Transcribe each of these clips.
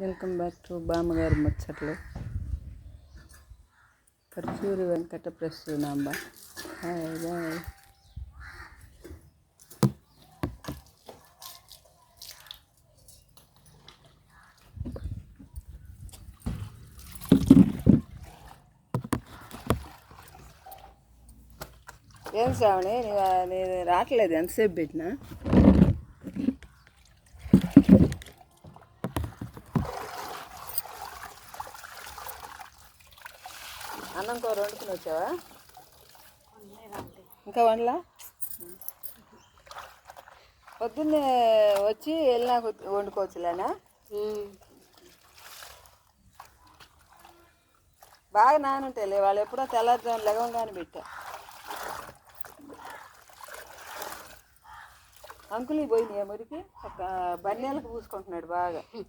Welcome back to బామ్మగారి ముచ్చట్లు. Parchuri Venkata Prasunamba. Hi bye ఏం శ్రావణి నీ రావట్లేదు ఎంతసేపు పెట్టినా? అన్నం కూర వండుకుని వచ్చావా? ఇంకా వండలా? పొద్దున్నే వచ్చి వెళ్ళినాక వండుకోవచ్చులేనా? బాగా నానుంటాయిలే వాళ్ళు ఎప్పుడో తెల్లారుజాము లెగంగానే పెట్టా. అంకులు పోయినాయి మురికి? ఒక బన్నేలకు పూసుకుంటున్నాడు బాగా.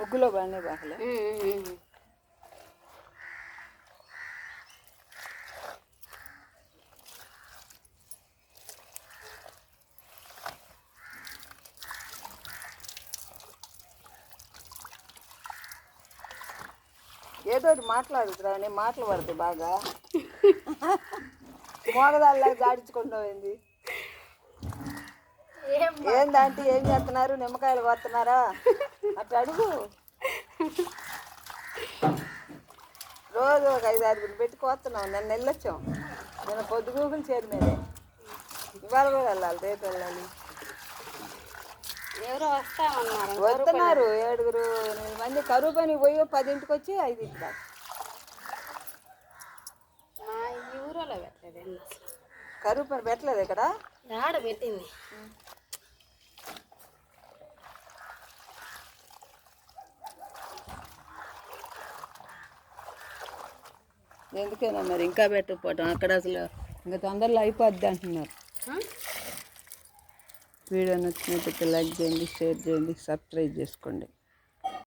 ముగ్గులో బన్నే బాగలే. ఏదో ఒకటి మాట్లాడుతురా నేను మాటలు పడతాయి బాగా. మోగదాల్లాగా జాడించుకుంటూ పోయింది ఏందంటే ఏం చేస్తున్నారు? నిమ్మకాయలు కొడుతున్నారా అట్లా అడుగు. రోజు ఒక ఐదు ఆరుగురు పెట్టి కోస్తున్నాం. నిన్న వెళ్ళొచ్చాం. నిన్న పొద్దుగూకులు చేరి మీదే. ఇవాళ కూడా వెళ్ళాలి రేపు వెళ్ళాలి. ఎవరో వస్తామన్నారు. వస్తున్నారు ఏడుగురు ఎనిమిది మంది. కరువు పని పోయి పదింటికి వచ్చి ఐదింటి దాకా మా ఈ ఊరిలో పెట్టలేదండి కరువు పని పెట్టలేదు ఇక్కడ? ఆడ పెట్టింది. ఎందుకైనా మరి ఇంకా పెట్టకపోవటం? అక్కడ అసలు ఇంకా తొందరలో అయిపోద్ది అంటున్నారు. వీడియో నచ్చినట్లయితే లైక్ చేయండి షేర్ చేయండి సబ్స్క్రైబ్ చేసుకోండి.